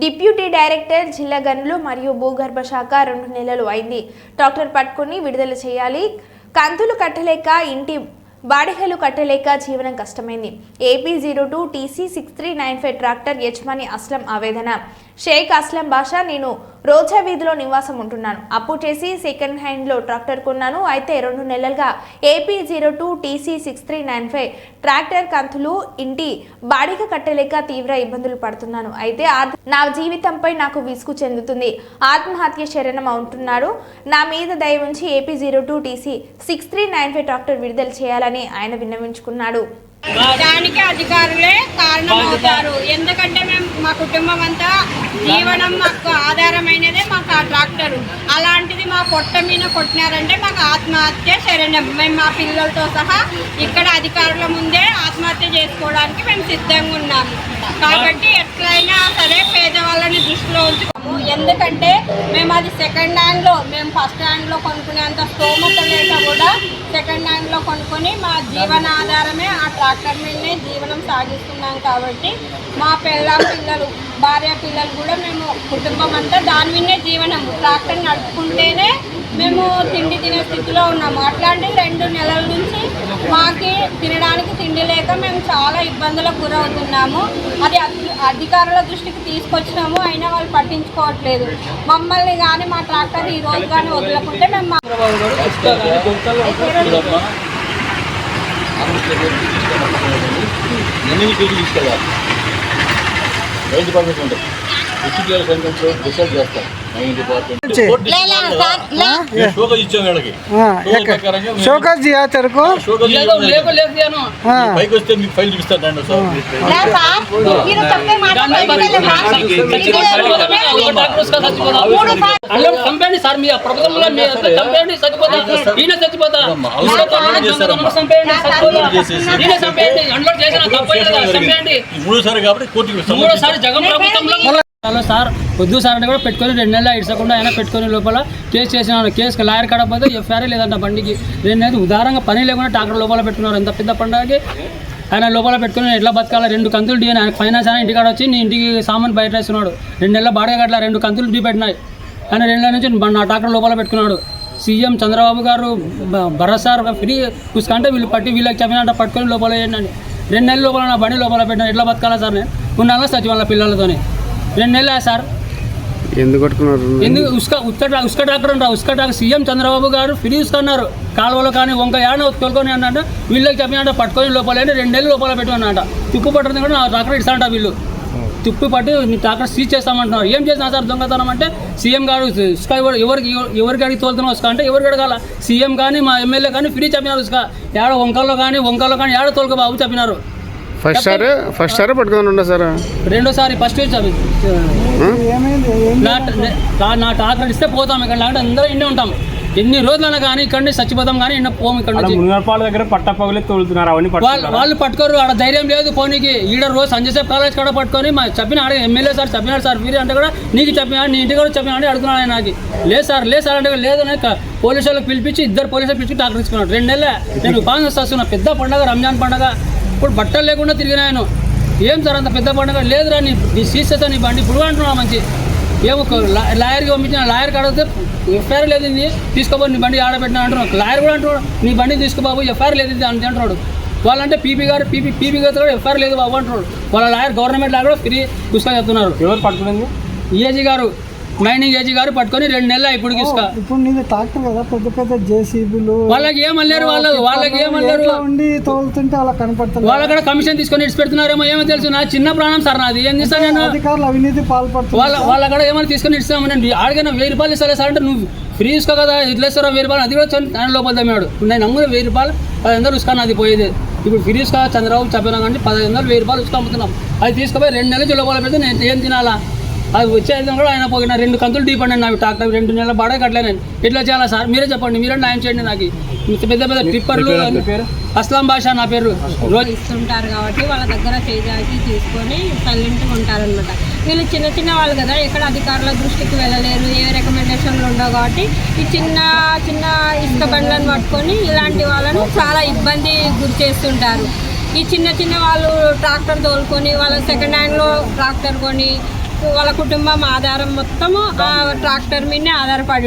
Deputy director జిల్లా గనులు మరియు భూగర్భ శాఖ రెండు నెలలు అయింది. డాక్టర్ పట్టుకుని విడుదల చేయాలి. కంతులు కట్టలేక ఇంటి బాడిగలు కట్టలేక జీవనం కష్టమైంది. AP zero two TC six three nine five tractor యజమాని అస్లం ఆవేదన. షేక్ అస్లం భాష నేను రోజా వీధిలో నివాసం ఉంటున్నాను. అప్పు చేసి సెకండ్ హ్యాండ్లో ట్రాక్టర్ కొన్నాను. అయితే రెండు నెలలుగా AP zero two TC six three nine five tractor కంతులు ఇంటి బాడిగ కట్టలేక తీవ్ర ఇబ్బందులు పడుతున్నాను. అయితే నా జీవితంపై నాకు విసుగు చెందుతుంది. ఆత్మహత్య శరణం ఉంటున్నాడు నా మీద దయ ఉంచి AP zero two TC six three nine five tractor విడుదల చేయాలని ఆయన విన్నవించుకున్నాడు. దానికి అధికారులే కారణం అవుతారు ఎందుకంటే మేము మా కుటుంబం అంతా జీవనం మాకు ఆధారమైనదే మాకు ఆ ట్రాక్టర్. అలాంటిది మా పొట్ట మీద కొట్టినారంటే మాకు ఆత్మహత్య శరణం. మేము మా పిల్లలతో సహా ఇక్కడ అధికారుల ముందే ఆత్మహత్య చేసుకోవడానికి మేము సిద్ధంగా ఉన్నాము కాబట్టి ఎట్లయినా సరే పేదవాళ్ళని దృష్టిలో ఉంచుకోము. ఎందుకంటే మేము అది సెకండ్ హ్యాండ్లో మేము ఫస్ట్ హ్యాండ్లో కొనుక్కునేంత స్తోమత సెకండ్ హ్యాండ్లో కొనుక్కొని మా జీవన ఆధారమే ఆ ట్రాక్టర్ మీదనే జీవనం సాగిస్తున్నాం కాబట్టి మా పిల్ల పిల్లలు భార్య పిల్లలు కూడా మేము కుటుంబం అంతా దాని మీదనే జీవనం. ట్రాక్టర్ నడుపుకుంటేనే మేము తిండి తినే స్థితిలో ఉన్నాము. అట్లాంటి రెండు నెలల నుంచి మాకి తినడానికి తిండి లేక మేము చాలా ఇబ్బందులకు గురవుతున్నాము. అది అధికారుల దృష్టికి తీసుకొచ్చినాము. అయినా వాళ్ళు పట్టించుకోవట్లేదు. మమ్మల్ని కానీ మా ట్రాక్టర్ ఈ రోజు కానీ వదలకుంటే మేము ఎన్ని కేజీలు తీసుకెళ్ళాలి రైతు పర్మిషన్ ఉంటుంది ఉచితాల సంఘంతో ఫైల్ చూపిస్తాను సార్ చంపేయండి మీ చచ్చిపోతా ఈయన మూడోసారి కాబట్టి కోర్టుకి మూడోసారి హలో సార్ వద్దు సార్ అంటే కూడా పెట్టుకొని రెండు నెలలు ఇడ్చకుండా అయినా పెట్టుకొని లోపల కేసు చేసినాను కేసు లాయర్ కడపోతే ఎఫ్ఐఆర్ లేదంట బండికి. రెండు నెలలు ఉదారంగా పని లేకుండా ట్రాక్టర్ లోపల పెట్టుకున్నారు. ఎంత పెద్ద పండగకి. ఆయన లోపల పెట్టుకుని ఎట్లా బతకాలి? రెండు కంతులు డీ ఆయన ఫైనాన్స్ ఆయన ఇంటికాడ వచ్చి నీ ఇంటికి సామాన్ బయట వేస్తున్నాడు. రెండు నెలల బాడగా కట్ల రెండు కంతులు డీ పెట్టినాయి. ఆయన రెండు నెలల నుంచి నా ట్రాక్టర్ లోపల పెట్టుకున్నాడు. సీఎం చంద్రబాబు గారు బ- భరత్ సార్ ఫ్రీ చూసుకుంటే వీళ్ళు పట్టి వీళ్ళకి చెప్పినట్టు పట్టుకొని లోపల వేయండి రెండు నెలల లోపల నా బండి లోపల పెట్టినా ఎట్లా బతకాలా సార్ నేను? ఉన్నాను సచివాలయ పిల్లలతోని? రెండు నెలలే సార్. ఎందుకు కొట్టుకున్నారు? ఎందుకు? ఉస్క ఉస్క ఉస్క అంటారు ఉస్క సీఎం చంద్రబాబు గారు ఫ్రీ ఉసుకన్నారు కాలువలో కానీ వంక యాడ తోలుకొని అన్నట్టు వీళ్ళకి చెప్పినట్టు పట్టుకొని లోపల రెండు నెలలు లోపల పెట్టుకున్నట తుప్పు పట్టడం కూడా నా ట్రాక్టర్ ఇస్తాంట వీళ్ళు. తుప్పు పట్టి నీ ట్రాక్టర్ సీజ్ చేస్తామంటున్నారు. ఏం చేసినా సార్ దొంగతనం అంటే సీఎం గారు ఉస్క ఎవరు ఎవరికి ఎవరికి అడిగి తోలుతున్నా ఉస్క అంటే ఎవరికి అడగాల? సీఎం కానీ మా ఎమ్మెల్యే కానీ ఫ్రీ చెప్పినారు ఉస్క. ఏడ వంకల్లో కానీ వంకల్లో కానీ ఏడ తోలుక బాబు చెప్పినారు. First sir? ఫస్ట్ సార్ పట్టుకొని ఉండే సార్? రెండోసారి ఫస్ట్ ఏమైంది నా ట్రాక్టర్ ఇస్తే పోతాం ఇక్కడ లేకపోతే అందరూ ఇండే ఉంటాం. ఎన్ని రోజులైనా కానీ ఇక్కడ నుంచి చచ్చిపోతాం కానీ ఇండ పోము ఇక్కడ నుంచి. మునగపాల దగ్గర పట్ట పగలే తోలుతున్నారు అవన్నీ వాళ్ళు పట్టుకున్నారు వాళ్ళు పట్టుకోరు ఆడ ధైర్యం లేదు పోనీకి. ఈడ రోజు సంజయ్ సేపు కాలేజ్ కాడ పట్టుకొని మా చెప్పిన ఆడ ఎమ్మెల్యే సార్ చెప్పినాడు సార్ వీరి అంటే కూడా నీకు చెప్పినా నీ ఇంటికి కూడా చెప్పినా అంటే అడుగుతున్నాడు ఆయన నాకు. లేదు సార్ లేదు సార్ అంటే లేదు అని పోలీసు వాళ్ళకి పిలిపించి ఇద్దరు పోలీసులు పిలిచి డాక్టర్ ఇచ్చుకున్నాడు రెండు నెలలే. నేను ఉపాధి వస్తున్నా. పెద్ద పండగ రంజాన్ పండగ. ఇప్పుడు బట్టలు లేకుండా తిరిగిన ఆయన ఏం సార్ అంత పెద్ద పండగ లేదురా నీ నీ సీజ్ చేస్తా నీ బండి ఇప్పుడు అంటున్నా మంచి. ఏమో లాయర్కి పంపించిన లాయర్కి అడిగితే ఎఫ్ఐఆర్ లేదు తీసుకోబో నీ బండి ఆడబెట్టినా అంటున్నాడు లాయర్ కూడా అంటున్నాడు నీ బండి తీసుకోబాబు ఎఫ్ఐఆర్ లేదు అని అంటున్నాడు. వాళ్ళంటే పీపీ గారు పీపీ పీపీ గారు కూడా ఎఫ్ఐఆర్ లేదు బాబు అంటున్నాడు. వాళ్ళ లాయర్ గవర్నమెంట్ లాయర్ కూడా ఫ్రీ పుస్తకం చెప్తున్నారు. ఎవరు పట్టుకునేది? ఏజీ గారు మైనింగ్ ఏజీ గారు పట్టుకొని రెండు నెలలు ఇప్పుడు ఇసుక ఇప్పుడు నీది ట్రాక్టర్ కదా పెద్ద పెద్ద జేసీబీలు. వాళ్ళకి ఏమన్నారు వాళ్ళు వాళ్ళకి ఏమన్నారు ఉండి తోలుతుంటే అలా కనపడుతుంది వాళ్ళ కూడా కమిషన్ తీసుకొని ఇచ్చి పెడుతున్నారేమో ఏమో తెలుసు. నా చిన్న ప్రాణం సార్ నాది. ఏం చేస్తాను నేను? అధికారులు అవినీతి పాల్పడుతున్నారు వాళ్ళ వాళ్ళ కూడా ఏమైనా తీసుకొని ఇస్తాము నేను ఆడికైనా వెయ్యి రూపాయలు ఇస్తా సార్ అంటే నువ్వు ఫ్రీ ఇసుకో కదా ఇట్లా ఇస్తారా వెయ్యి రూపాయలు. అది కూడా ఆయన లోపల నేను నమ్మున వెయ్యి రూపాయలు పది వందలు ఇసుకాను అది పోయేది. ఇప్పుడు ఫ్రీ ఇసుక చంద్రబాబు చెప్పినా కానీ పది వందలు వెయ్యి రూపాయలు ఇసుక అమ్ముతున్నాం. అది తీసుకుపోయి రెండు నెలలు లోపల పెడితే నేను ఏం తినాలా? అది వచ్చేది కూడా ఆయన పోయిన రెండు కంతులు డీపండి నాకు ట్రాక్టర్ రెండు నెలల బాడే కట్టలే నేను. ఎట్లా చేయాలా సార్ మీరే చెప్పండి మీరే న్యాయం చేయండి నాకు. ఇంత పెద్ద పెద్ద ట్రిప్పర్లు అస్లాం భాష నా పేరు. రోజు ఇస్తుంటారు కాబట్టి వాళ్ళ దగ్గర చేజాకి తీసుకొని సైలెంట్గా ఉంటారనమాట వీళ్ళు చిన్న చిన్న వాళ్ళు కదా ఎక్కడ అధికారుల దృష్టికి వెళ్ళలేరు ఏ రికమెండేషన్లు ఉండవు కాబట్టి ఈ చిన్న చిన్న ఇసుక బండ్లను పట్టుకొని ఇలాంటి వాళ్ళను చాలా ఇబ్బంది గురి చేస్తుంటారు. ఈ చిన్న చిన్న వాళ్ళు ట్రాక్టర్ తోలుకొని వాళ్ళ సెకండ్ హ్యాండ్లో ట్రాక్టర్ కొని వాళ్ళ కుటుంబం ఆధారం మొత్తము ఆ ట్రాక్టర్ మీదనే ఆధారపడి